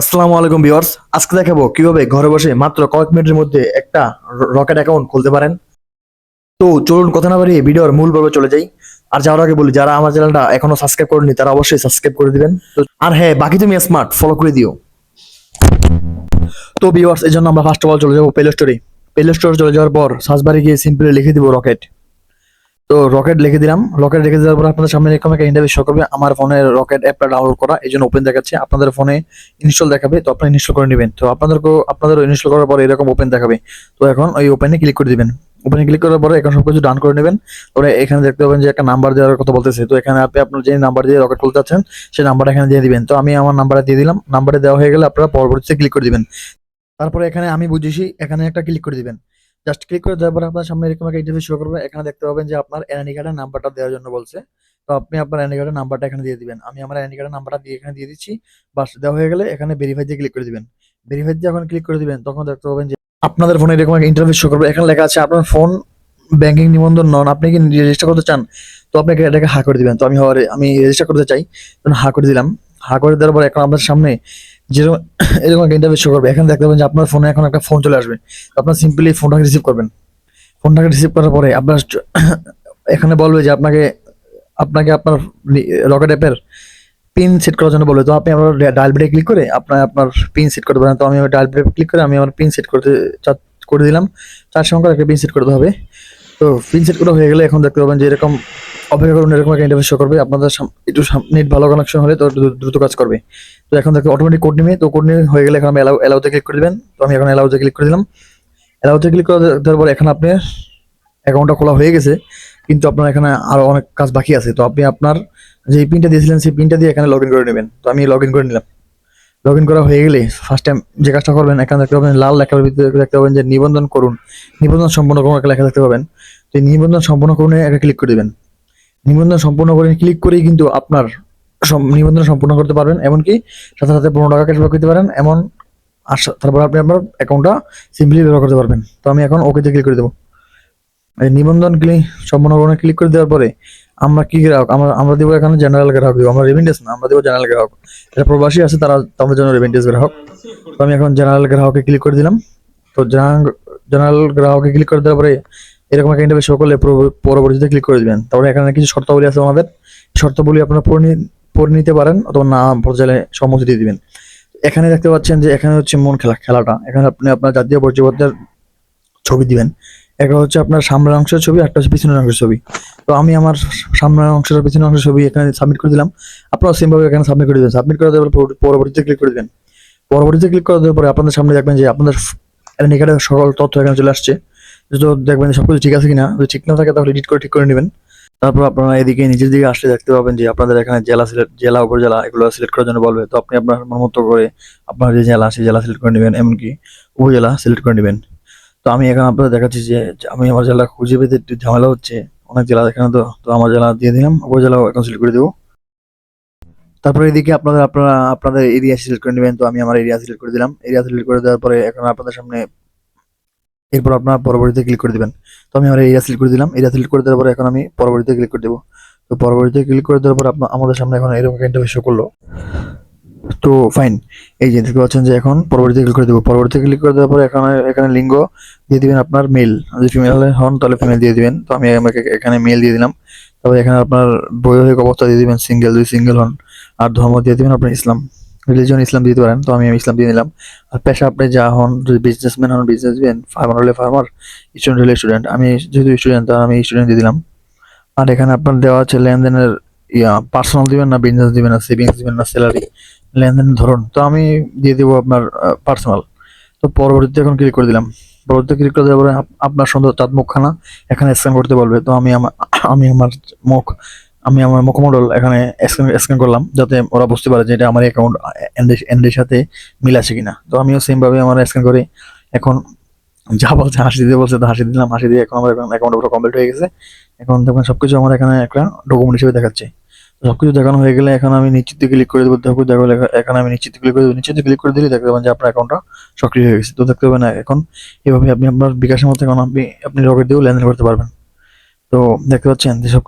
আসসালামু আলাইকুম ভিউয়ার্স। আজকে দেখাবো কীভাবে ঘরে বসে মাত্র কয়েক মিনিটের মধ্যে একটা রকেট অ্যাকাউন্ট খুলতে পারেন। তো চলুন কথা না বাড়িয়ে ভিডিওর মূল পর্বে চলে যাই। আর যাওয়ার আগে বলি, যারা আমার চ্যানেলটা এখনও সাবস্ক্রাইব করেনি তারা অবশ্যই সাবস্ক্রাইব করে দিবেন। তো আর হ্যাঁ বাকি তুমি স্মার্ট ফলো করে দিও। তো ভিউয়ার্স, এই জন্য আমরা ফার্স্ট অফ অল চলে যাব প্লে স্টোরে প্লে স্টোরে চলে যাওয়ার পর সার্চ বারে গিয়ে সিম্পলি লিখে দিব রকেট। তো রকেট লিখে দিলাম। রকেট লিখে দেওয়ার পর আপনাদের সামনে এরকম একটা ইন্টারভিউ শো করবে। আমার ফোনে রকেট অ্যাপটা ডাউনলোড করা, এই জন্য ওপেন দেখাচ্ছে। আপনাদের ফোনে ইনস্টল দেখাবে, তো আপনারা ইনস্টল করে নেবেন। তো আপনাদেরকেও আপনাদের ইনস্টল করার পর এরকম ওপেন দেখাবে। তো এখন ওই ওপেনে ক্লিক করে দিবেন। ওপেনে ক্লিক করার পরে এখন সবকিছু ডান করে নেবেন। পরে এখানে দেখতে পাবেন যে একটা নাম্বার দেওয়ার কথা বলতেছে। তো এখানে আপনি, আপনার যে নাম্বার দিয়ে রকেট খুলতে চাচ্ছেন, সেই নাম্বারটা এখানে দিয়ে দিবেন। তো আমি আমার নাম্বারটা দিয়ে দিলাম। নাম্বারে দেওয়া হয়ে গেলে আপনারা পরবর্তীতে ক্লিক করে দিবেন। তারপরে এখানে আমি বুঝেছি, এখানে একটা ক্লিক করে দিবেন। জাস্ট ক্লিক করে দেওয়ার পর আপনার সামনে এরকম একটা ইন্টারভিউ শো করবে। এখানে দেখতে পাবেন যে আপনার এনআইডি কার্ডের নাম্বারটা দেওয়ার জন্য বলছে। তো আপনি আপনার এনআইডি কার্ডের নাম্বারটা এখানে দিয়ে দিবেন। আমি আমার এনআইডি কার্ডের নাম্বারটা দিয়ে এখানে দিয়ে দিচ্ছি। বাস দেওয়া হয়ে গেলে এখানে ভেরিফাই দিয়ে ক্লিক করে দিবেন। ভেরিফাই দিয়ে যখন ক্লিক করে দিবেন, তখন দেখতে পাবেন যে আপনাদের ফোনে এরকম একটা ইন্টারভিউ শো করবে। এখানে লেখা আছে, আপনার ফোন ব্যাংকিং নিবন্ধন নন। আপনি কি রেজিস্টার করতে চান? তো আপনাকে এটাকে হা করে দিবেন। তো আমি আমি রেজিস্টার করতে চাই। তখন হা করে দিলাম। হা করে দেওয়ার পর এখন আপনার সামনে যেরকম, এরকম একটা ইন্টারভিউ শো করবে। এখানে দেখতে পাবেন যে আপনার ফোনে এখন একটা ফোন চলে আসবে। আপনার সিম্পলি ফোনটাকে রিসিভ করবেন। ফোনটাকে রিসিভ করার পরে আপনার এখানে বলবে যে আপনাকে আপনাকে আপনার রকেট অ্যাপের পিন সেট করার জন্য বলবে। তো আপনি আমার ডায়াল বেডে ক্লিক করে আপনার আপনার পিন সেট করতে পারেন তো আমি ডায়াল বেডে ক্লিক করে আমি আমার পিন সেট করতে করে দিলাম। চার সংখ্যার একটা পিন সেট করতে হবে। তো পিন সেট করা হয়ে গেলে এখন দেখতে পাবেন যে এরকম অপেক্ষা করুন, এরকম একটা ইন্টারভিউ শো করবে। আপনাদের একটু নেট ভালো কানেকশন হলে তো দ্রুত কাজ করবে। তো এখন দেখতে অটোমেটিক কোড নেবে। তো কোড নিয়ে হয়ে গেলে এখন আমি অ্যালাউ অ্যালাউতে ক্লিক করে দিবেন। তো আমি এখন অ্যালাউতে ক্লিক করে দিলাম। অ্যালাউতে ক্লিক করে দেওয়ার পর এখন আপনার অ্যাকাউন্টটা খোলা হয়ে গেছে। কিন্তু আপনার এখানে আরও অনেক কাজ বাকি আছে। তো আপনি আপনার যে পিনটা দিয়েছিলেন, সেই পিনটা দিয়ে এখানে লগ ইন করে নেবেন। তো আমি লগ ইন করে নিলাম। লগ ইন করা হয়ে গেলে ফার্স্ট টাইম যে কাজটা করবেন, এখানে দেখতে পাবেন লাল লেখার ভিতরে দেখতে পাবেন যে নিবন্ধন করুন। নিবন্ধন সম্পন্ন করুন একটা লেখা দেখতে পাবেন। তো এই নিবন্ধন সম্পন্ন করুন একটা ক্লিক করে দেবেন। নিবন্ধন সম্পূর্ণ করে ক্লিক করেই কিন্তু আপনার নিবন্ধন সম্পূর্ণ করতে পারবেন। এমনকি সাথে সাথে পনেরো টাকা ক্যাশব্যাক করতে পারেন। এমন সা- তারপর আপনি আপনার অ্যাকাউন্টটা সিম্পলি ব্যবহার করতে পারবেন। তো আমি এখন ওকেতে ক্লিক করে দেবো। এই নিবন্ধন ক্লিক সম্পূর্ণ ক্লিক করে দেওয়ার পরে আমরা কি গ্রাহক? আমরা আমরা দেবো এখানে জেনারেল গ্রাহক দেবো, আমরা রেভিন্ডেস না, আমরা দেবো জেনারেল গ্রাহক। যারা প্রবাসী আছে তারা তাদের জন্য রেভিন্ডেস গ্রাহক। তো আমি এখন জেনারেল গ্রাহকে ক্লিক করে দিলাম। তো জেনারেল গ্রাহকে ক্লিক করে দেওয়ার পরে এরকম একটা ইন্টারভিউ শো করলে পরবর্তীতে ক্লিক করে দিবেন। তারপরে এখানে কিছু শর্তাবলী আছে আমাদের। শর্তাবলী আপনারা পড়ে পড়ে নিতে পারেন অথবা না পর্যায়ে সম্মতি দিয়ে দিবেন। এখানে দেখতে পাচ্ছেন যে এখানে হচ্ছে মন খেলা খেলাটা। এখানে আপনি আপনার জাতীয় পরিচয়পত্রের ছবি দিবেন। একটা হচ্ছে আপনার সামনের অংশের ছবি একটা হচ্ছে পিছনের অংশের ছবি। তো আমি আমার সামনের অংশের পিছনের অংশের ছবি এখানে সাবমিট করে দিলাম। আপনারা সেম ভাবে এখানে সাবমিট করে দেবেন। সাবমিট করে দেওয়ার পর পরবর্তীতে ক্লিক করে দেবেন। পরবর্তীতে ক্লিক করে দেওয়ার পরে আপনাদের সামনে দেখবেন যে আপনাদের এখানে সকল তথ্য এখানে চলে আসছে। যদি দেখবেন যে সবকিছু ঠিক আছে কিনা? যদি ঠিক না থাকে তাহলে এডিট করে ঠিক করে নেবেন। তারপর আপনারা এদিকে নিজের দিকে আসলে দেখতে পাবেন যে আপনাদের এখানে জেলা সিলেক্ট জেলা, উপজেলা এগুলো সিলেক্ট করার জন্য বলবে। তো আপনি আপনার মতো করে আপনার যে জেলা সেই জেলা সিলেক্ট করে নেবেন, এমনকি উপজেলা সিলেক্ট করে নেবেন। তো আমি এখন আপনাদের দেখাচ্ছি যে আমি আমার জেলা খুঁজে পেতে একটু ঝামেলা হচ্ছে। অনেক জেলা এখানে তো তো আমার জেলা দিয়ে দিলাম উপজেলাও এখন সিলেক্ট করে দেবো। তারপরে এদিকে আপনাদের, আপনারা, আপনাদের এরিয়া সিলেক্ট করে নেবেন, তো আমি আমার এরিয়া সিলেক্ট করে দিলাম। এরিয়া সিলেক্ট করে দেওয়ার পরে এখন আপনাদের সামনে এরপর আপনারা পরবর্তীতে ক্লিক করে দিবেন। তো আমি আমার এরিয়া সিলেক্ট করে দিলাম। এরিয়া সিলেক্ট করে দেওয়ার পরে এখন আমি পরবর্তীতে ক্লিক করে দেবো। তো পরবর্তীতে ক্লিক করে দেওয়ার পর আপনার আমাদের সামনে এখন এরকম একটা ইন্টারভিউ শো করল। তো ফাইন এই যে দেখতে পাচ্ছেন যে এখন পরবর্তীতে ক্লিক করে দেবো। পরবর্তীতে ক্লিক করে দেওয়ার পরে এখানে এখানে লিঙ্গ দিয়ে দিবেন আপনার মেল যদি ফিমেল হন, তাহলে ফিমেল দিয়ে দিবেন। তো আমি আমাকে এখানে মেল দিয়ে দিলাম। তারপরে এখানে আপনার বৈবাহিক অবস্থা দিয়ে দিবেন সিঙ্গেল যদি সিঙ্গেল হন। আর ধর্ম দিয়ে দিবেন আপনার ইসলাম। রিলিজন ইসলাম দিতে পারেন, তো আমি ইসলাম দিয়ে দিলাম আর পেশা আপনি যা হন, যদি বিজনেসম্যান হন বিজনেস দিবেন ফার্মার হলে ফার্মার স্টুডেন্ট হলে স্টুডেন্ট আমি যেহেতু স্টুডেন্ট তার আমি স্টুডেন্ট দিয়ে দিলাম। আর এখানে আপনার দেওয়া আছে লেনদেনের, ইয়া পার্সোনাল দিবেন না বিজনেস দিবেন না সেভিংস দিবেন না স্যালারি লেনদেনের ধরুন, তো আমি দিয়ে দেবো আপনার পার্সোনাল তো পরবর্তীতে এখন ক্লিক করে দিলাম। পরবর্তীতে ক্লিক করে দেওয়ার পরে আপনার সুন্দর চাঁদ মুখখানা এখানে স্ক্যান করতে বলবে। তো আমি আমার আমি আমার মুখ, আমি আমার মুখমণ্ডল এখানে স্ক্যান স্ক্যান করলাম, যাতে ওরা বুঝতে পারে যে এটা আমার অ্যাকাউন্ট এন্ডের সাথে মিল আছে কিনা। তো আমিও সেমভাবে আমার স্ক্যান করে। এখন যা বলছে, হাসি দিতে বলছে, তো হাসি দিলাম, হাসি দিয়ে এখন আমার অ্যাকাউন্ট পুরো কমপ্লিট হয়ে গেছে। এখন দেখবেন সবকিছু আমার এখানে একটা ডকুমেন্ট হিসেবে দেখাচ্ছে। সবকিছু দেখানো হয়ে গেলে এখন আমি নিশ্চিত ক্লিক করে দেবো। দেখো দেখো এখন আমি নিশ্চিত ক্লিক করে দেবো। নিশ্চিত ক্লিক করে দিলে দেখতে পাবেন যে আপনার অ্যাকাউন্টটা সক্রিয় হয়ে গেছে। তো দেখতে পাবেন এখন এভাবে আপনি আপনার বিকাশের মধ্যে এখন আপনি আপনি রকেট দিয়েও লেনদেন করতে পারবেন। তো দেখতে পাচ্ছেন যে সব